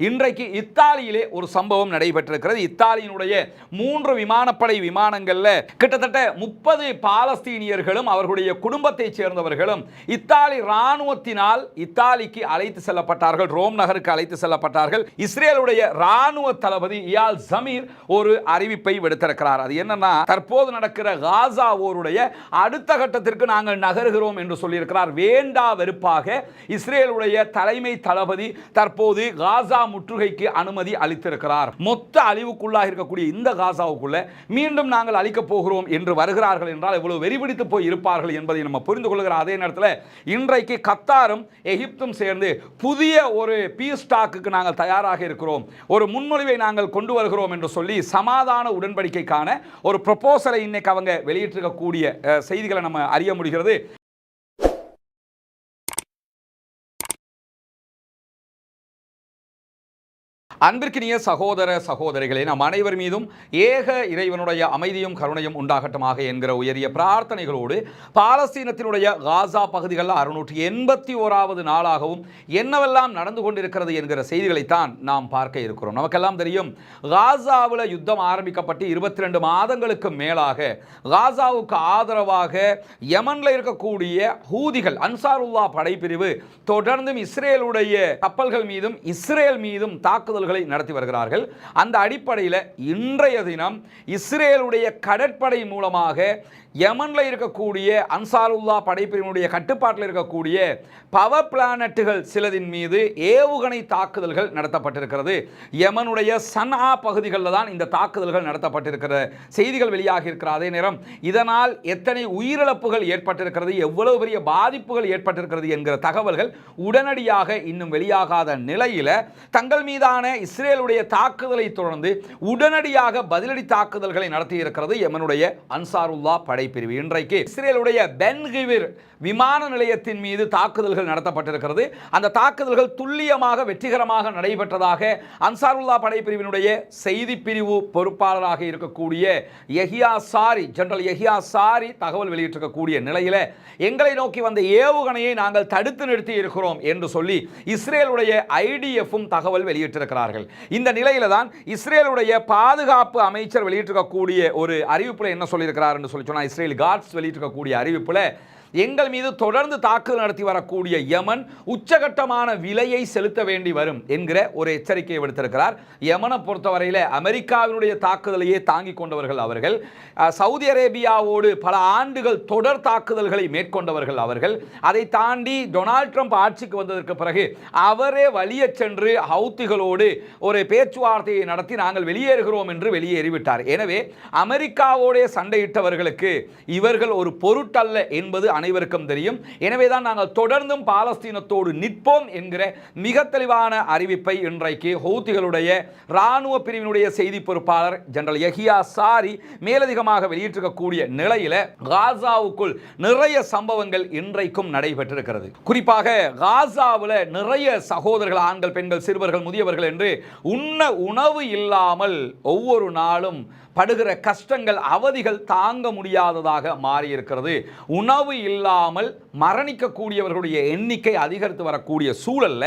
இன்றைக்கு இத்தாலியிலே ஒரு சம்பவம் நடைபெற்றிருக்கிறது. இத்தாலியினுடைய மூன்று விமானப்படை விமானங்களில் கிட்டத்தட்ட முப்பது பாலஸ்தீனியர்களும் அவர்களுடைய குடும்பத்தைச் சேர்ந்தவர்களும் இத்தாலி இராணுவத்தினால் இத்தாலிக்கு அழைத்து செல்லப்பட்டார்கள் ரோம் நகருக்கு அழைத்து செல்லப்பட்டார்கள். இஸ்ரேலுடைய இராணுவ தளபதி இயால் ஜமீர் ஒரு அறிவிப்பை விடுத்திருக்கிறார். அது என்னன்னா தற்போது நடக்கிற காசா ஓருடைய அடுத்த கட்டத்திற்கு நாங்கள் நகர்கிறோம் என்று சொல்லியிருக்கிறார். வேண்டா வெறுப்பாக இஸ்ரேலுடைய தலைமை தளபதி தற்போது காசா முற்றுகைக்கு அனுமதி அளித்திருக்கிறார். மொத்த அழிவுக்குள்ளாக இருக்கக்கூடிய இந்த காசாவுக்குள்ள மீண்டும் நாங்கள் அழிக்கப் போகிறோம் என்று வருகிறார்கள் என்றால் எவ்வளவு வெறிபிடித்து போய் இருப்பார்கள் என்பதை நம்ம புரிந்து கொள்கிற அதே நேரத்தில் இன்றைக்கு கத்தாரும் எகிப்தும் சேர்ந்து புதிய ஒரு பீஸ் டாக்குக்கு நாங்கள் தயாராக இருக்கிறோம். ஒரு முன்மொழிவை நாங்கள் கொண்டு வருகிறோம் என்று சொல்லி சமாதான உடன்படிக்கைக்கான ஒரு ப்ரொபோசலை இன்னைக்கு அவங்க வெளியிட்டிருக்கக்கூடிய செய்திகளை நம்ம அறிய முடிகிறது. அன்பிற்கினிய சகோதர சகோதரிகளே நம் அனைவர் மீதும் ஏக இறைவனுடைய அமைதியும் கருணையும் உண்டாகட்டமாக என்கிற உயரிய பிரார்த்தனைகளோடு பாலஸ்தீனத்தினுடைய காசா பகுதிகளில் அறுநூற்றி எண்பத்தி ஓராவது நாளாகவும் என்னவெல்லாம் நடந்து கொண்டிருக்கிறது என்கிற செய்திகளைத்தான் நாம் பார்க்க இருக்கிறோம். நமக்கெல்லாம் தெரியும் காசாவில் யுத்தம் ஆரம்பிக்கப்பட்டு இருபத்தி ரெண்டு மாதங்களுக்கு மேலாக காசாவுக்கு ஆதரவாக யமன்ல இருக்கக்கூடிய ஹூதிகள் அன்சாருல்லா படைப்பிரிவு தொடர்ந்தும் இஸ்ரேலுடைய கப்பல்கள் மீதும் இஸ்ரேல் மீதும் தாக்குதல்கள் நடத்தி வருகிறார்கள். அந்த அடிப்படையில் இன்றைய தினம் இஸ்ரேலுடைய கடற்படை மூலமாக யமனில் இருக்கக்கூடிய அன்சாருல்லா படைப்பிரிவினுடைய கட்டுப்பாட்டில் இருக்கக்கூடிய பவர் பிளானட்டுகள் சிலதின் மீது ஏவுகணை தாக்குதல்கள் நடத்தப்பட்டிருக்கிறது. யமனுடைய சனா பகுதிகளில் தான் இந்த தாக்குதல்கள் நடத்தப்பட்டிருக்கிற செய்திகள் வெளியாகி இருக்கிற அதே நேரம் இதனால் எத்தனை உயிரிழப்புகள் ஏற்பட்டிருக்கிறது எவ்வளவு பெரிய பாதிப்புகள் ஏற்பட்டிருக்கிறது என்கிற தகவல்கள் உடனடியாக இன்னும் வெளியாகாத நிலையில் தங்கள் மீதான இஸ்ரேலுடைய தாக்குதலை தொடர்ந்து உடனடியாக பதிலடி தாக்குதல்களை நடத்தியிருக்கிறது எமனுடைய அன்சாருல்லா படைப்பிரிவு. இன்றைக்கு இஸ்ரேலுடைய பென்கிவிர் விமான நிலையத்தின் மீது தாக்குதல்கள் நடத்தப்பட்டிருக்கிறது. அந்த தாக்குதல்கள் துல்லியமாக வெற்றிகரமாக நடைபெற்றதாக அன்சாருல்லா படைப்பிரிவினுடைய செய்தி பிரிவு பொறுப்பாளராக இருக்கக்கூடிய Yahya Saree general Yahya Saree தகவல் வெளியிட்டிருக்கக்கூடிய நிலையில் எங்களை நோக்கி வந்த ஏவுகணையை நாங்கள் தடுத்து நிறுத்தி இருக்கிறோம் என்று சொல்லி இஸ்ரேலுடைய ஐடிஎஃப்பும் தகவல் வெளியிட்டிருக்கிறார்கள். இந்த நிலையில தான் இஸ்ரேலுடைய பாதுகாப்பு அமைச்சர் வெளியிட்டிருக்கக்கூடிய ஒரு அறிவிப்புல என்ன சொல்லியிருக்கிறார் என்று சொல்லி சொன்னால் இஸ்ரேல் காட்ஸ் வெளியிட்டிருக்கக்கூடிய அறிவிப்புல எங்கள் மீது தொடர்ந்து தாக்குதல் நடத்தி வரக்கூடிய யமன் உச்சகட்டமான விலையை செலுத்த வேண்டி வரும் என்கிற ஒரு எச்சரிக்கையை விடுத்திருக்கிறார். யமனை பொறுத்தவரையில் அமெரிக்காவினுடைய தாக்குதலையே தாங்கிக் கொண்டவர்கள் அவர்கள். சவுதி அரேபியாவோடு பல ஆண்டுகள் தொடர் தாக்குதல்களை மேற்கொண்டவர்கள் அவர்கள். அதை தாண்டி டொனால்ட் ட்ரம்ப் ஆட்சிக்கு வந்ததற்கு பிறகு அவரே வலிய சென்று ஹவுத்திகளோடு ஒரு பேச்சுவார்த்தையை நடத்தி நாங்கள் வெளியேறுகிறோம் என்று வெளியேறிவிட்டார். எனவே அமெரிக்காவோடைய சண்டையிட்டவர்களுக்கு இவர்கள் ஒரு பொருட்டல்ல என்பது அனைவருக்கும் தெரியும். எனவே தான் நாங்கள் தொடர்ந்தும் பாலஸ்தீனத்தோடு நிற்போம் என்கிற மிக தெளிவான அறிவிப்பை இன்றைக்கு ஹவுத்திகளுடைய இராணுவ பிரிவினுடைய செய்தி பொறுப்பாளர் ஜெனரல் யஹியா சாரி மேலதிகமாக வெளியிட்டிருக்கக்கூடிய நிலையில காசாவுக்குள் நிறைய சம்பவங்கள் இன்றைக்கும் நடைபெற்றிருக்கிறது. குறிப்பாக காசாவில் நிறைய சகோதரர்கள் ஆண்கள் பெண்கள் சிறுவர்கள் முதியவர்கள் என்று உண்ண உணவு இல்லாமல் ஒவ்வொரு நாளும் படுகிற கஷ்டங்கள் அவதிகள் தாங்க முடியாததாக மாறியிருக்கிறது. உணவு இல்லாமல் மரணிக்கக்கூடியவர்களுடைய எண்ணிக்கை அதிகரித்து வரக்கூடிய சூழல்ல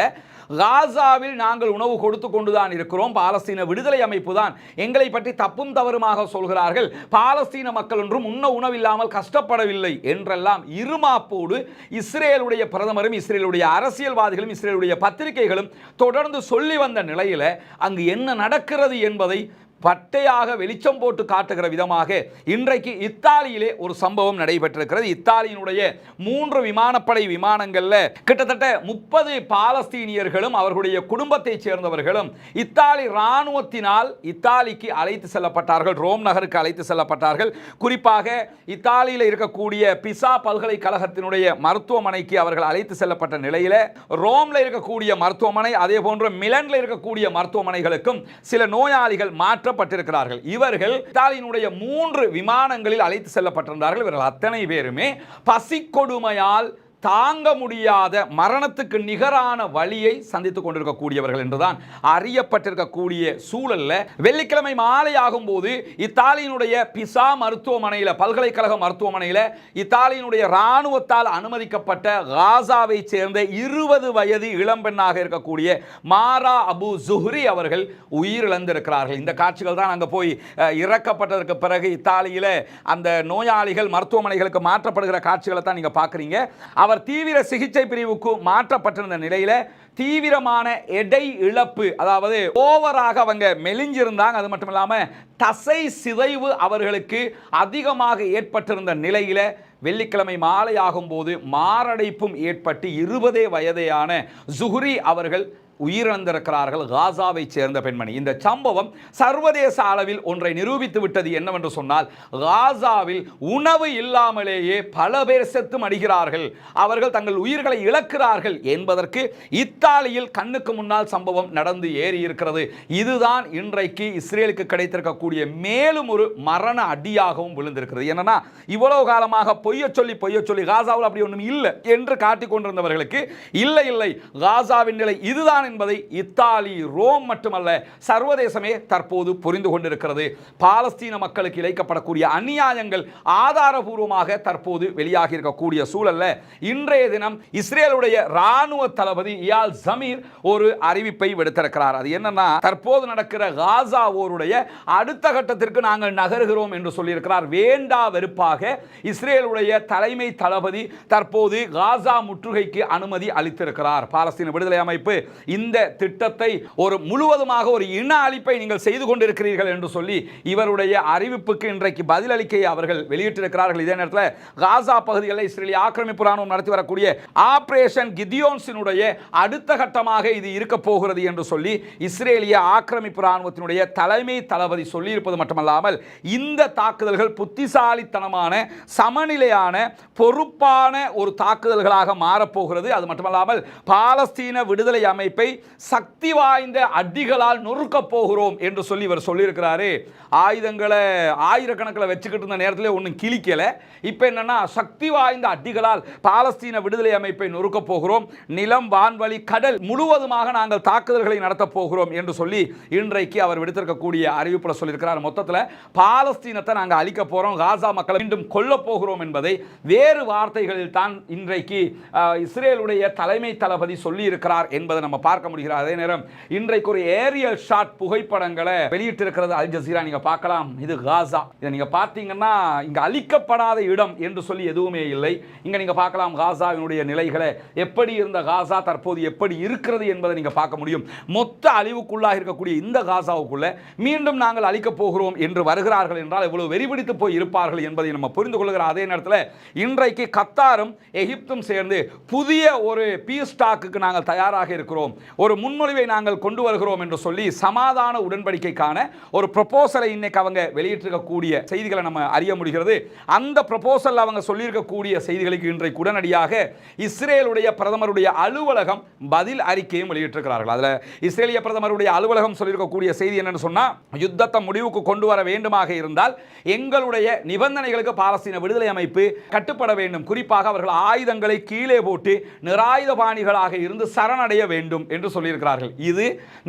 காசாவில் நாங்கள் உணவு கொடுத்து கொண்டுதான் இருக்கிறோம். பாலஸ்தீன விடுதலை அமைப்பு தான் எங்களை பற்றி தப்பும் தவறுமாக சொல்கிறார்கள். பாலஸ்தீன மக்கள் ஒன்றும் உண்ண உணவில்லாமல் கஷ்டப்படவில்லை என்றெல்லாம் இருமாப்போடு இஸ்ரேலுடைய பிரதமரும் இஸ்ரேலுடைய அரசியல்வாதிகளும் இஸ்ரேலுடைய பத்திரிகைகளும் தொடர்ந்து சொல்லி வந்த நிலையில் அங்கு என்ன நடக்கிறது என்பதை பட்டையாக வெளிச்சம் போட்டு காட்டுகிற விதமாக இன்றைக்கு இத்தாலியிலே ஒரு சம்பவம் நடைபெற்றிருக்கிறது. இத்தாலியினுடைய மூன்று விமானப்படை விமானங்களில் கிட்டத்தட்ட முப்பது பாலஸ்தீனியர்களும் அவர்களுடைய குடும்பத்தைச் சேர்ந்தவர்களும் இத்தாலி இராணுவத்தினால் இத்தாலிக்கு அழைத்து செல்லப்பட்டார்கள் ரோம் நகருக்கு அழைத்து செல்லப்பட்டார்கள். குறிப்பாக இத்தாலியில் இருக்கக்கூடிய பிசா பல்கலைக்கழகத்தினுடைய மருத்துவமனைக்கு அவர்கள் அழைத்து செல்லப்பட்ட நிலையில் ரோம்ல இருக்கக்கூடிய மருத்துவமனை அதே போன்று மிலனில் இருக்கக்கூடிய மருத்துவமனைகளுக்கும் சில நோயாளிகள் மாற்றப்பட்டிருக்கிறார்கள் இவர்கள் இத்தாலியினுடைய மூன்று விமானங்களில் அழைத்து செல்லப்பட்டிருந்தார்கள். இவர்கள் அத்தனை பேருமே பசிக்கொடுமையால் தாங்க முடியாத மரணத்துக்கு நிகரான வழியை சந்தித்துக் கொண்டிருக்கக்கூடியவர்கள் என்றுதான் அறியப்பட்டிருக்கக்கூடிய சூழலில் வெள்ளிக்கிழமை மாலை ஆகும்போது இத்தாலியினுடைய பிசா மருத்துவமனையில் பல்கலைக்கழக மருத்துவமனையில் இத்தாலியினுடைய இராணுவத்தால் அனுமதிக்கப்பட்ட காசாவை சேர்ந்த இருபது வயது இளம்பெண்ணாக இருக்கக்கூடிய மாரா அபு ஜுஹ்ரி அவர்கள் உயிரிழந்திருக்கிறார்கள். இந்த காட்சிகள் தான் அங்கே போய் இறக்கப்பட்டதற்கு பிறகு இத்தாலியில் அந்த நோயாளிகள் மருத்துவமனைகளுக்கு மாற்றப்படுகிற காட்சிகளை தான் நீங்கள் பார்க்குறீங்க அவர் தீவிர சிகிச்சை பிரிவுக்கு மாற்றப்பட்டிருந்த நிலையில் தீவிரமான எடை இழப்பு அதாவது ஓவராக அவங்க மெலிஞ்சிருந்தாங்க. அது மட்டும் இல்லாமல் தசை சிதைவு அவர்களுக்கு அதிகமாக ஏற்பட்டிருந்த நிலையில வெள்ளிக்கிழமை மாலை ஆகும்போது மாரடைப்பும் ஏற்பட்டு இருபதே வயதையான ஜுஹ்ரி அவர்கள் உயிரிழந்திருக்கிறார்கள் காசாவை சேர்ந்த பெண்மணி. இந்த சம்பவம் சர்வதேச அளவில் ஒன்றை நிரூபித்து விட்டது என்னவென்று சொன்னால் காசாவில் உணவு இல்லாமலேயே பல பேர் செத்து மடிகிறார்கள். அவர்கள் தங்கள் உயிர்களை இழக்கிறார்கள் என்பதற்கு இத்தாலியில் கண்ணுக்கு முன்னால் சம்பவம் நடந்து ஏறி இருக்கிறது இதுதான் இன்றைக்கு இஸ்ரேலுக்கு கிடைத்திருக்கக்கூடிய மேலும் ஒரு மரண அடியாகவும் விழுந்திருக்கிறது. என்னன்னா இவ்வளவு காலமாக பொய்ய சொல்லி பொய்ய சொல்லி காசாவில் அப்படி ஒன்றும் இல்லை என்று காட்டிக் கொண்டிருந்தவர்களுக்கு இல்லை இல்லை காசாவின் நிலை இதுதான் என்பதை இத்தாலி ரோம் மட்டுமல்ல சர்வதேசமே தற்போது புரிந்து கொண்டிருக்கிறது. பாலஸ்தீன மக்களுக்கு இழைக்கப்படக்கூடிய அநியாயங்கள் ஆதாரபூர்வமாக தற்போது வெளியாகி இருக்கக்கூடிய சூழல்ல இன்றைய தினம் இஸ்ரேலுடைய ராணுவ தளபதி இயால் ஜமீர் ஒரு அறிவிப்பை விடுத்திருக்கிறார். அது என்னன்னா தற்போது நடக்கிற காசா ஓருடைய அடுத்த கட்டத்திற்கு நாங்கள் நகர்கிறோம் என்று சொல்லியிருக்கிறார். வேண்டா வெறுப்பாக இஸ்ரேலுடைய தலைமை தளபதி தற்போது காசா முற்றுகைக்கு அனுமதி அளித்திருக்கிறார். பாலஸ்தீன விடுதலை அமைப்பு இந்த திட்டத்தை ஒரு முழுவதுமாக ஒரு இன அழிப்பை நீங்கள் செய்து கொண்டிருக்கிறீர்கள் என்று சொல்லி இவருடைய அறிவிப்புக்கு இன்றைக்கு பதிலளிக்க அவர்கள் வெளியிட்டிருக்கிறார்கள். இதே நேரத்தில் காசா பகுதிகளில் இஸ்ரேலிய ஆக்கிரமிப்பு ராணுவம் நடத்தி வரக்கூடிய ஆபரேஷன் கிதியோன்ஸினுடைய அடுத்த கட்டமாக இது இருக்க போகிறது என்று சொல்லி இஸ்ரேலிய ஆக்கிரமிப்பு ராணுவத்தினுடைய தலைமை தளபதி சொல்லியிருப்பது மட்டுமல்லாமல் இந்த தாக்குதல்கள் புத்திசாலித்தனமான சமநிலையான பொறுப்பான ஒரு தாக்குதல்களாக மாறப்போகிறது. அது மட்டுமல்லாமல் பாலஸ்தீன விடுதலை அமைப்பை சக்தி வாய்ந்த அடிகளால் நொறுக்கப் போகிறோம் என்று சொல்லி இவர் சொல்லியிருக்கிறாரு. ஆயுதங்களை ஆயிரக்கணக்கில் வச்சுக்கிட்டு இருந்த நேரத்தில் ஒன்றும் கிழிக்கலை. இப்போ என்னென்னா சக்தி வாய்ந்த அடிகளால் பாலஸ்தீன விடுதலை அமைப்பை நொறுக்கப் போகிறோம். நிலம் வான்வழி கடல் முழுவதுமாக நாங்கள் தாக்குதல்களை நடத்தப் போகிறோம் என்று சொல்லி இன்றைக்கு அவர் விடுத்திருக்கக்கூடிய அறிவிப்பில் சொல்லியிருக்கிறார். மொத்தத்தில் பாலஸ்தீனத்தை நாங்கள் அழிக்க போகிறோம் காசா மக்களை மீண்டும் கொல்லப் போகிறோம் என்பதை வேறு வார்த்தைகளில் தான் இன்றைக்கு இஸ்ரேலுடைய தலைமை தளபதி சொல்லியிருக்கிறார் என்பதை நம்ம பார்க்க முடிகிறது அதே நேரம் இன்றைக்கு ஒரு ஏரியல் ஷாட் புகைப்படங்களை வெளியிட்டிருக்கிறது அல் ஜசீரா. நீங்க பார்க்கலாம். இது காசா. இதை நீங்க பார்த்தீங்கன்னா இங்க அழிக்கப்படாத இடம் என்று சொல்லி எதுவுமே இல்லை. இங்க நீங்க பார்க்கலாம் காசாவினுடைய நிலைகளை. எப்படி இருந்த காசா தற்போது எப்படி இருக்கிறது என்பதை நீங்க பார்க்க முடியும். மொத்த அழிவுக்குள்ளாக இருக்கக்கூடிய இந்த காசாவுக்குள்ள மீண்டும் நாங்கள் அழிக்கப் போகிறோம் என்று வருகிறார்கள் என்றால் எவ்வளவு வெறிபிடித்து போய் இருப்பார்கள் என்பதை நம்ம புரிந்து கொள்கிற அதே நேரத்தில் இன்றைக்கு கத்தாரும் எகிப்தும் சேர்ந்து புதிய ஒரு பீஸ் டாக்குக்கு நாங்கள் தயாராக இருக்கிறோம். ஒரு முன்மொழிவை நாங்கள் கொண்டு வருகிறோம் என்று சொல்லி சமாதான உடன்படிக்கைக்கான ஒரு ப்ரொபோசலை இன்னைக்கு அவங்க வெளியிட்டிருக்கக்கூடிய செய்திகளை நம்ம அறிய முடிகிறது. அந்த ப்ரொபோசல் அவங்க சொல்லியிருக்கக்கூடிய செய்திகளுக்கு இன்றைக்கு உடனடியாக இஸ்ரேலுடைய பிரதமருடைய அலுவலகம் பதில் அறிக்கையும் வெளியிட்டிருக்கிறார்கள். அதில் இஸ்ரேலிய பிரதமருடைய அலுவலகம் சொல்லியிருக்கக்கூடிய செய்தி என்னன்னு சொன்னா யுத்தத்தை முடிவுக்கு கொண்டு வர வேண்டுமாக இருந்தால் எங்களுடைய நிபந்தனைகளுக்கு பாலஸ்தீன விடுதலை அமைப்பு கட்டுப்பட வேண்டும். குறிப்பாக அவர்கள் ஆயுதங்களை கீழே போட்டு நிராயுதபாணிகளாக இருந்து சரணடைய வேண்டும் என்று சொல்லியிருக்கிறார்கள். இது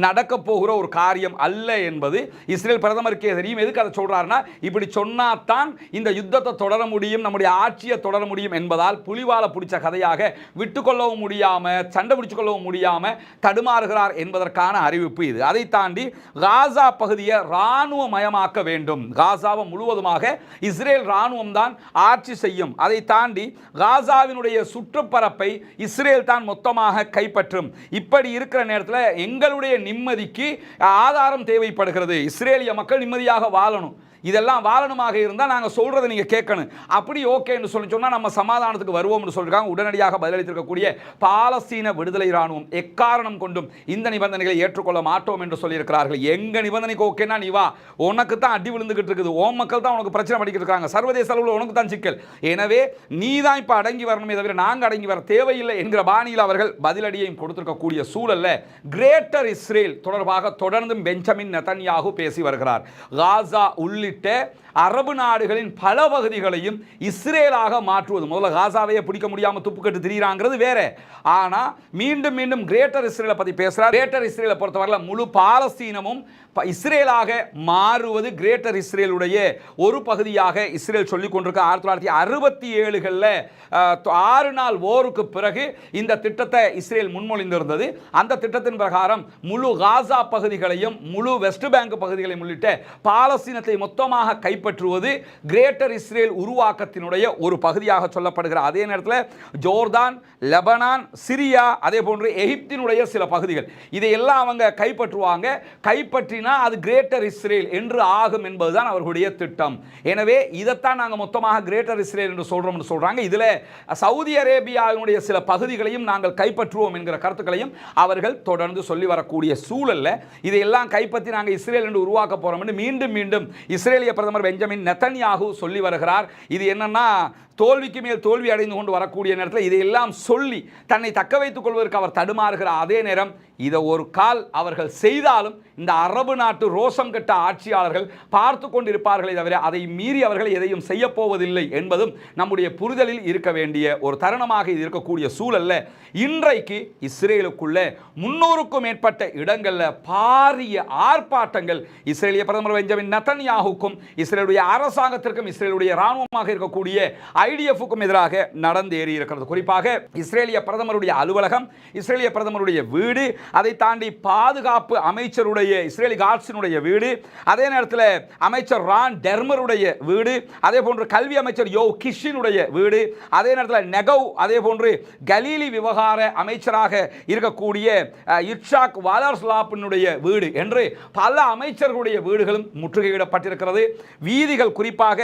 நடக்க போகிற ஒரு காரியம் அல்ல என்பது இஸ்ரேல் பிரதமருக்கே தெரியும். எதுக்கு அதை சொல்கிறாருன்னா இப்படி சொன்னாதான் இந்த யுத்தத்தை தொடர முடியும் நம்முடைய ஆட்சியை தொடர முடியும் என்பதால் புலிவால பிடிச்ச கதையாக விட்டுக்கொள்ளவும் முடியாமல் சண்டை பிடிச்சு முடியாமல் தடுமாறுகிறார் என்பதற்கான அறிவிப்பு இது. அதை தாண்டி காசா பகுதியை இராணுவ மயமாக்க வேண்டும். காசாவை முழுவதுமாக இஸ்ரேல் இராணுவம் தான் ஆட்சி செய்யும். அதை தாண்டி காசாவினுடைய சுற்றுப்பரப்பை இஸ்ரேல் தான் மொத்தமாக கைப்பற்றும். இப்படி இருக்கிற நேரத்தில் எங்களுடைய நிம்மதிக்கு ஆதாரம் தேவைப்படுகிறது. இஸ்ரேலிய மக்கள் நிம்மதியாக வாழணும். இதெல்லாம் வாழணுமாக இருந்தால் நாங்கள் சொல்கிறத நீங்கள் கேட்கணும். அப்படி ஓகேன்னு சொல்லி சொன்னால் நம்ம சமாதானத்துக்கு வருவோம்னு சொல்லியிருக்காங்க உடனடியாக பதிலளித்திருக்கக்கூடிய பாலஸ்தீன விடுதலை இராணுவம் எக்காரணம் கொண்டும் இந்த நிபந்தனைகளை ஏற்றுக்கொள்ள மாட்டோம் என்று சொல்லியிருக்கிறார்கள். எங்கள் நிபந்தனைக்கு ஓகேனா நீ வா. உனக்கு தான் அடி விழுந்துகிட்டு இருக்குது. ஓ மக்கள் தான் உனக்கு பிரச்சனை பண்ணிக்கிட்டு இருக்காங்க. சர்வதேச அளவில் உனக்கு தான் சிக்கல். எனவே நீ தான் இப்போ அடங்கி வரணுமே தவிர நாங்கள் அடங்கி வர தேவையில்லை என்கிற பாணியில் அவர்கள் பதிலடியையும் கொடுத்திருக்கக்கூடிய சூழல்ல கிரேட்டர் இஸ்ரேல் தொடர்பாக தொடர்ந்தும் பெஞ்சமின் நெதன்யாகு பேசி வருகிறார். காசா உள்ளிட்ட உள்ளிட்ட அரபு நாடுகளின் பல பகுதிகளையும் இஸ்ரேலாக மாற்றுவது. முதல்ல காசாவையே பிடிக்க முடியாமல் துப்புக்கட்டு திரியிறாங்கிறது வேற. ஆனால் மீண்டும் மீண்டும் கிரேட்டர் இஸ்ரேலை பற்றி பேசுகிறார் கிரேட்டர் இஸ்ரேலை பொறுத்தவரையில் முழு பாலஸ்தீனமும் ப- இஸ்ரேலாக மாறுவது கிரேட்டர் இஸ்ரேலுடைய ஒரு பகுதியாக இஸ்ரேல் சொல்லிக் கொண்டிருக்க. ஆயிரத்தி தொள்ளாயிரத்தி அறுபத்தி ஏழுகளில் ஆறு நாள் ஓருக்கு பிறகு இந்த திட்டத்தை இஸ்ரேல் முன்மொழிந்திருந்தது. அந்த திட்டத்தின் பிரகாரம் முழு காசா பகுதிகளையும் முழு வெஸ்ட் பேங்க் பகுதிகளையும் உள்ளிட்ட பாலஸ்தீனத்தை மொத்தமாக கைப்பற்றுவது கிரேட்டர் இஸ்ரேல் உருவாக்கத்தினுடைய ஒரு பகுதியாக சொல்லப்படுகிற அதே நேரத்தில் ஜோர்தான் லெபனான் சிரியா அதே போன்று எகிப்தினுடைய சில பகுதிகள். இதையெல்லாம் அவங்க கைப்பற்றுவாங்க. கைப்பற்றினா அது கிரேட்டர் இஸ்ரேல் என்று ஆகும் என்பதுதான் அவர்களுடைய திட்டம். எனவே இதைத்தான் நாங்கள் மொத்தமாக கிரேட்டர் இஸ்ரேல் என்று சொல்கிறோம்னு சொல்கிறாங்க இதில் சவுதி அரேபியாவினுடைய சில பகுதிகளையும் நாங்கள் கைப்பற்றுவோம் என்கிற கருத்துக்களையும் அவர்கள் தொடர்ந்து சொல்லி வரக்கூடிய சூழலில் இதையெல்லாம் கைப்பற்றி நாங்கள் இஸ்ரேல் என்று உருவாக்க போகிறோம் என்று மீண்டும் மீண்டும் இஸ்ரேலிய பிரதமர் பெஞ்சமின் நெத்தன்யாகு சொல்லி வருகிறார். இது என்னன்னா தோல்விக்கு மேல் தோல்வி அடைந்து கொண்டு வரக்கூடிய நேரத்தில் இதையெல்லாம் சொல்லி தன்னை தக்க வைத்துக் கொள்வதற்கு அவர் தடுமாறுகிற அதே நேரம் இதை ஒரு கால் அவர்கள் செய்தாலும் இந்த அரபு நாட்டு ரோசம் கட்ட ஆட்சியாளர்கள் பார்த்து கொண்டிருப்பார்களே தவிர அதை மீறி அவர்கள் எதையும் செய்யப்போவதில்லை என்பதும் நம்முடைய புரிதலில் இருக்க வேண்டிய ஒரு தருணமாக இது இருக்கக்கூடிய சூழல்ல இன்றைக்கு இஸ்ரேலுக்குள்ள முன்னூறுக்கும் மேற்பட்ட இடங்கள்ல பாரிய ஆர்ப்பாட்டங்கள் இஸ்ரேலிய பிரதமர் பெஞ்சமின் நத்தன்யாகுக்கும் இஸ்ரேலுடைய அரசாங்கத்திற்கும் இஸ்ரேலுடைய இராணுவமாக இருக்கக்கூடிய ஐடிஎஃப்க்கும் எதிராக நடந்தேறி இருக்கிறது குறிப்பாக இஸ்ரேலிய பிரதமருடைய அலுவலகம் இஸ்ரேலிய பிரதமருடைய வீடு அதை தாண்டி பாதுகாப்பு அமைச்சருடைய இஸ்ரேலி காட்ஸினுடைய வீடு அதே நேரத்தில் அமைச்சர் ரான் டெர்மருடைய வீடு அதே போன்று கல்வி அமைச்சர் யோ கிஷினுடைய வீடு அதே நேரத்தில் நெகவ் அதே போன்று கலீலி விவகார அமைச்சராக இருக்கக்கூடிய இர்ஷாக் இட்ஷாக் வாலர்ஸ்லாப்பினுடைய வீடு என்று பல அமைச்சர்களுடைய வீடுகளும் முற்றுகையிடப்பட்டிருக்கிறது. வீதிகள் குறிப்பாக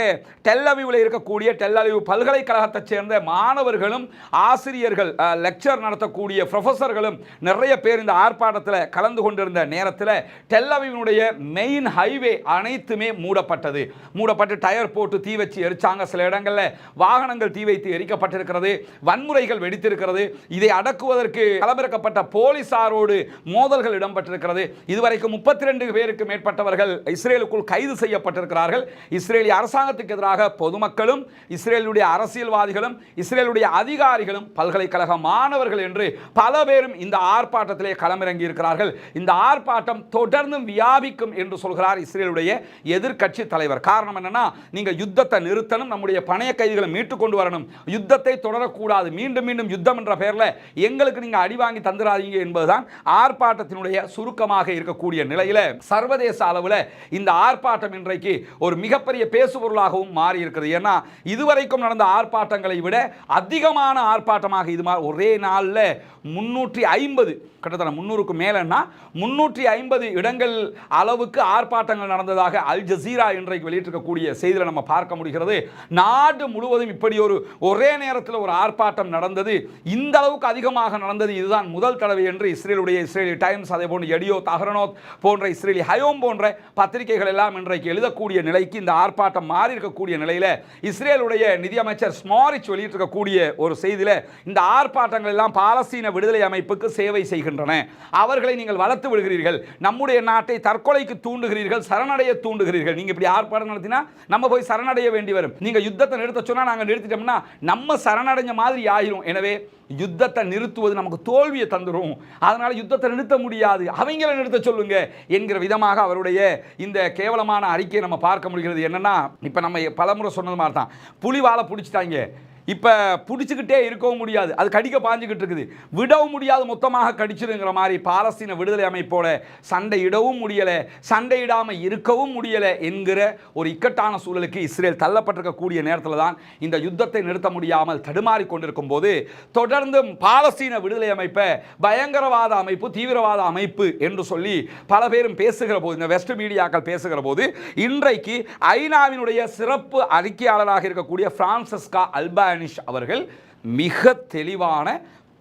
டெல்லவிவில் இருக்கக்கூடிய டெல்லவிவு பல்கலைக்கழகத்தைச் சேர்ந்த மாணவர்களும் ஆசிரியர்கள் லெக்சர் நடத்தக்கூடிய ப்ரொஃபஸர்களும் நிறைய பேர் இந்த ஆர்ப்பாட்டத்தில் கலந்து கொண்டிருந்த நேரத்தில் டெல்லவினுடைய மெயின் ஹைவே அனைத்துமே மூடப்பட்டது. மூடப்பட்டு டயர் போட்டு தீ வச்சு எரிச்சாங்க சில இடங்களில். வாகனங்கள் தீ வைத்து எரிக்கப்பட்டிருக்கிறது. வன்முறைகள் வெடித்திருக்கிறது. இதை அடக்குவதற்கு களமிறக்கப்பட்ட போலீசாரோடு மோதல்கள் இடம்பெற்றிருக்கிறது. இதுவரைக்கும் முப்பத்தி ரெண்டு பேருக்கு மேற்பட்டவர்கள் இஸ்ரேலுக்குள் கைது செய்யப்பட்டிருக்கிறார்கள். இஸ்ரேலிய அரசாங்கத்துக்கு எதிராக பொதுமக்களும் இஸ்ரேலுடைய அரசியல்வாதிகளும் இஸ்ரேலுடைய அதிகாரிகளும் பல்கலைக்கழக மாணவர்கள் என்று பல பேரும் இந்த ஆர்ப்பாட்டத்திலே களமிறங்கி இருக்கிறார்கள் இந்த ஆர்ப்பாட்டம் தொடர்ந்தும் வியாபிக்கும் என்று சொல்கிறார் இஸ்ரேலுடைய எதிர்கட்சி தலைவர். காரணம் என்னன்னா நீங்க யுத்தத்தை நிறுத்தணும் நம்முடைய பணைய கைதிகளை மீட்டு கொண்டு வரணும். யுத்தத்தை தொடரக்கூடாது. மீண்டும் மீண்டும் யுத்தம் என்ற பெயர்ல எங்களுக்கு நீங்க அடி வாங்கி தந்துடாதீங்க என்பதுதான் ஆர்ப்பாட்டத்தினுடைய சுருக்கமாக இருக்கக்கூடிய நிலையில சர்வதேச அளவில் இந்த ஆர்ப்பாட்டம் இன்றைக்கு ஒரு மிகப்பெரிய பேசுபொருளாகவும் மாறி இருக்கிறது ஏன்னா இதுவரைக்கும் நடந்த ஆர்ப்பாட்டங்களை விட அதிகமான ஆர்ப்பாட்டமாக இது மாதிரி ஒரே நாளில் முன்னூற்றி ஐம்பது கிட்டத்தட்ட முந்நூறுக்கு மேலன்னா முன்னூற்றி ஐம்பது இடங்கள் அளவுக்கு ஆர்ப்பாட்டங்கள் நடந்ததாக அல் ஜசீரா இன்றைக்கு வெளியிட்டிருக்கக்கூடிய செய்தியில் நம்ம பார்க்க முடிகிறது. நாடு முழுவதும் இப்படி ஒரு ஒரே நேரத்தில் ஒரு ஆர்ப்பாட்டம் நடந்தது. இந்த அளவுக்கு அதிகமாக நடந்தது இதுதான் முதல் தடவை என்று இஸ்ரேலுடைய இஸ்ரேலி டைம்ஸ் அதே போன்று எடியோ தஹரனோத் போன்ற இஸ்ரேலி ஹயோம் போன்ற பத்திரிகைகள் எல்லாம் இன்றைக்கு எழுதக்கூடிய நிலைக்கு இந்த ஆர்ப்பாட்டம் மாறி இருக்கக்கூடிய நிலையில் இஸ்ரேலுடைய நிதியமைச்சர் ஸ்மாரிச் வெளியிட்டிருக்கக்கூடிய ஒரு செய்தியில் இந்த ஆர்ப்பாட்டங்கள் எல்லாம் பாலஸ்தீன விடுதலை அமைப்புக்கு சேவை செய்கின்றன. அவர்களை நீங்கள் வளர்த்து விடுகிறீர்கள். நம்முடைய நாட்டை தற்கொலைக்கு தூண்டுகிறீர்கள் சரணடைய தூண்டுகிறீர்கள். நீங்கள் இப்படி ஆர்ப்பாட்டம் நடத்தினா நம்ம போய் சரணடைய வேண்டி வரும். நீங்கள் யுத்தத்தை நிறுத்த சொன்னால் நாங்கள் நிறுத்திட்டோம்னா நம்ம சரணடைஞ்ச மாதிரி ஆயிரும். எனவே யுத்தத்தை நிறுத்துவது நமக்கு தோல்வியை தந்துடும் அதனால் யுத்தத்தை நிறுத்த முடியாது. அவங்கள நிறுத்த சொல்லுங்க என்கிற விதமாக அவருடைய இந்த கேவலமான அறிக்கையை நம்ம பார்க்க முடிகிறது. என்னன்னா இப்போ நம்ம பலமுறை சொன்னது மாதிரி தான் புலிவால பிடிச்சிட்டாங்க. இப்போ பிடிச்சிக்கிட்டே இருக்கவும் முடியாது. அது கடிக்க பாஞ்சுக்கிட்டு இருக்குது. விடவும் முடியாது மொத்தமாக கடிச்சிருங்கிற மாதிரி பாலஸ்தீன விடுதலை அமைப்போட சண்டையிடவும் முடியலை சண்டையிடாமல் இருக்கவும் முடியலை என்கிற ஒரு இக்கட்டான சூழலுக்கு இஸ்ரேல் தள்ளப்பட்டிருக்கக்கூடிய நேரத்தில் தான் இந்த யுத்தத்தை நிறுத்த முடியாமல் தடுமாறி கொண்டிருக்கும் போது தொடர்ந்தும் பாலஸ்தீன விடுதலை அமைப்பை பயங்கரவாத அமைப்பு தீவிரவாத அமைப்பு என்று சொல்லி பல பேரும் பேசுகிற போது இந்த வெஸ்ட் மீடியாக்கள் பேசுகிற போது இன்றைக்கு ஐநாவினுடைய சிறப்பு அறிக்கையாளராக இருக்கக்கூடிய பிரான்சிஸ்கா அல்பானிஷ் அவர்கள் மிக தெளிவான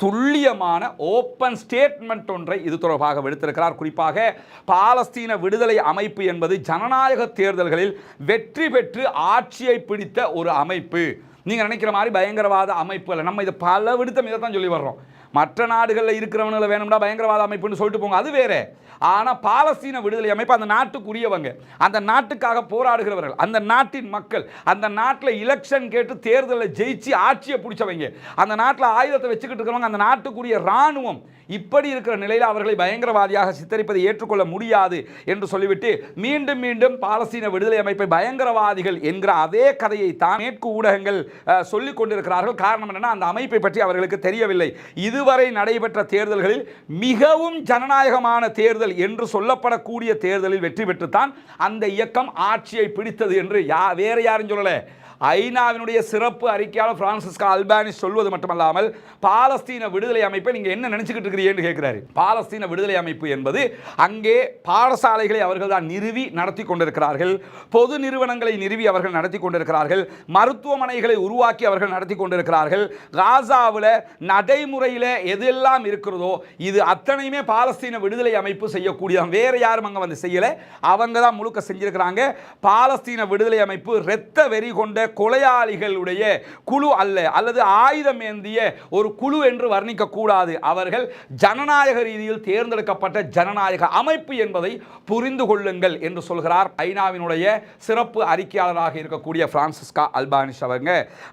துல்லியமான ஓப்பன் ஸ்டேட்மெண்ட் ஒன்றை இது தொடர்பாக விடுத்திருக்கிறார். குறிப்பாக பாலஸ்தீன விடுதலை அமைப்பு என்பது ஜனநாயக தேர்தல்களில் வெற்றி பெற்று ஆட்சியை பிடித்த ஒரு அமைப்பு. நீங்கள் நினைக்கிற மாதிரி பயங்கரவாத அமைப்பு இல்லை நம்ம இதை பல விடுத்தம் இதை தான் சொல்லி வர்றோம். மற்ற நாடுகளில் இருக்கிறவங்களை வேணும்னா பயங்கரவாத அமைப்புன்னு சொல்லிட்டு போங்க. அது வேறு. ஆனால் பாலஸ்தீன விடுதலை அமைப்பு அந்த நாட்டுக்குரியவங்க. அந்த நாட்டுக்காக போராடுகிறவர்கள் அந்த நாட்டின் மக்கள் அந்த நாட்டில் இலெக்ஷன் கேட்டு தேர்தலில் ஜெயிச்சு ஆட்சியை பிடிச்சவங்க. அந்த நாட்டில் ஆயுதத்தை வச்சுக்கிட்டு இருக்கிறவங்க அந்த நாட்டுக்குரிய இராணுவம். இப்படி இருக்கிற நிலையில் அவர்களை பயங்கரவாதியாக சித்தரிப்பதை ஏற்றுக்கொள்ள முடியாது என்று சொல்லிவிட்டு மீண்டும் மீண்டும் பாலஸ்தீன விடுதலை அமைப்பை பயங்கரவாதிகள் என்கிற அதே கதையை தான் மேற்கு ஊடகங்கள் சொல்லிக் கொண்டிருக்கிறார்கள். காரணம் என்னென்னா அந்த அமைப்பை பற்றி அவர்களுக்கு தெரியவில்லை. இது இதுவரை நடைபெற்ற தேர்தல்களில் மிகவும் ஜனநாயகமான தேர்தல் என்று சொல்லப்படக்கூடிய தேர்தலில் வெற்றி பெற்றுத்தான் அந்த இயக்கம் ஆட்சியை பிடித்தது என்று யா வேற யாரும் சொல்லலை. ஐநாவினுடைய சிறப்பு அறிக்கையாளர் பிரான்சிஸ்கா அல்பானிஸ் சொல்வது மட்டுமல்லாமல் பாலஸ்தீன விடுதலை அமைப்பை நீங்கள் என்ன நினச்சிக்கிட்டு இருக்கிறீங்கன்னு கேட்குறாரு பாலஸ்தீன விடுதலை அமைப்பு என்பது அங்கே பாடசாலைகளை அவர்கள் தான் நிறுவி நடத்தி கொண்டிருக்கிறார்கள். பொது நிறுவனங்களை நிறுவி அவர்கள் நடத்தி கொண்டிருக்கிறார்கள். மருத்துவமனைகளை உருவாக்கி அவர்கள் நடத்தி கொண்டிருக்கிறார்கள். காசாவில் நடைமுறையில் எதெல்லாம் இருக்கிறதோ இது அத்தனையுமே பாலஸ்தீன விடுதலை அமைப்பு செய்யக்கூடிய வேறு யாரும் அங்கே வந்து செய்யலை. அவங்க தான் முழுக்க செஞ்சிருக்கிறாங்க. பாலஸ்தீன விடுதலை அமைப்பு இரத்த வெறி கொண்ட கொலையாளிகளுடைய குழு அல்ல அல்லது ஆயுதம் ஏந்திய ஒரு குழு என்று வர்ணிக்க கூடாது அவர்கள் ஜனநாயக ரீதியில் தேர்ந்தெடுக்கப்பட்ட ஜனநாயக அமைப்பு என்பதை புரிந்து கொள்ளுங்கள் என்று சொல்கிறார் ஐநாவினுடைய சிறப்பு அறிக்கையாளராக இருக்கக்கூடிய பிரான்சிஸ்கா அல்பானிஷ் அவங்க.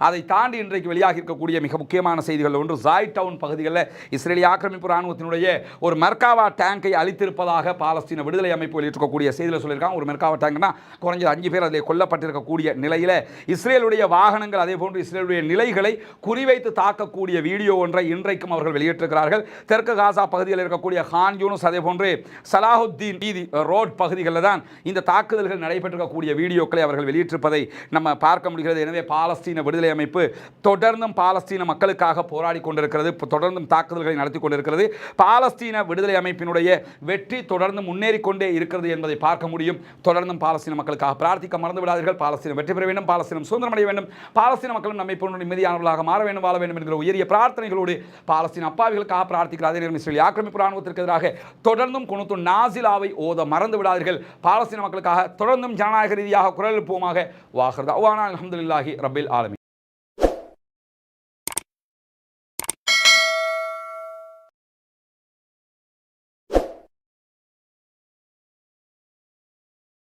அதை தாண்டி இன்றைக்கு வெளியாகி இருக்கக்கூடிய மிக முக்கியமான செய்திகள் ஒன்று ஜாய் டவுன் பகுதிகளில் இஸ்ரேலிய ஆக்கிரமிப்பு ராணுவத்தினுடைய ஒரு மெர்காவா டேங்கை அளித்திருப்பதாக பாலஸ்தீன விடுதலை அமைப்பு வெளியிட்டிருக்கக்கூடிய செய்தியில் சொல்லியிருக்காங்க. ஒரு மெர்காவா டேங்க்னா குறைஞ்சது அஞ்சு பேர் அதில் கொல்லப்பட்டிருக்கக்கூடிய நிலையில் இஸ்ரேலுடைய வாகனங்கள் அதே போன்று இஸ்ரேலுடைய நிலைகளை குறிவைத்து தாக்கக்கூடிய வீடியோ ஒன்றை இன்றைக்கும் அவர்கள் வெளியிட்டிருக்கிறார்கள். தெற்கு காசா பகுதியில் இருக்கக்கூடிய ஹான் யூனுஸ் அதே போன்று சலாஹுத்தீன் வீதி ரோட் பகுதிகளில் தான் இந்த தாக்குதல்கள் நடைபெற்றிருக்கக்கூடிய வீடியோக்களை அவர்கள் வெளியிட்டிருப்பதை நம்ம பார்க்க முடிகிறது. எனவே பாலஸ்தீன விடுதலை அமைப்பு தொடர்ந்தும் பாலஸ்தீன மக்களுக்காக போராடி கொண்டிருக்கிறது தொடர்ந்தும் தாக்குதல்களை நடத்தி கொண்டிருக்கிறது. பாலஸ்தீன விடுதலை அமைப்பினுடைய வெற்றி தொடர்ந்து முன்னேறி கொண்டே இருக்கிறது என்பதை பார்க்க முடியும். தொடர்ந்தும் பாலஸ்தீன மக்களுக்காக பிரார்த்திக்க மறந்து விடாதீர்கள் பாலஸ்தீனம் வெற்றி பெற வேண்டும். பாலஸ்தீனம் சுதந்திரம் அடைய வேண்டும். பாலஸ்தீன மக்களும் நம்மை போன்ற நிம்மதியானவர்களாக மாற வேண்டும் வாழ வேண்டும் என்கிற உயரிய பிரார்த்தனைகளோடு பாலஸ்தீன அப்பாவிகளுக்காக பிரார்த்திக்கிறார் அதே நேரம் இஸ்ரேல் ஆக்கிரமிப்பு ராணுவத்திற்கு எதிராக தொடர்ந்தும் குணத்து நாசிலாவை ஓத மறந்து விடாதீர்கள். பாலஸ்தீன மக்களுக்காக தொடர்ந்தும் ஜனநாயக ரீதியாக குரல் எழுப்புவோமாக வாகர்தா அஹமதுல்லாஹி ரபில் ஆலமி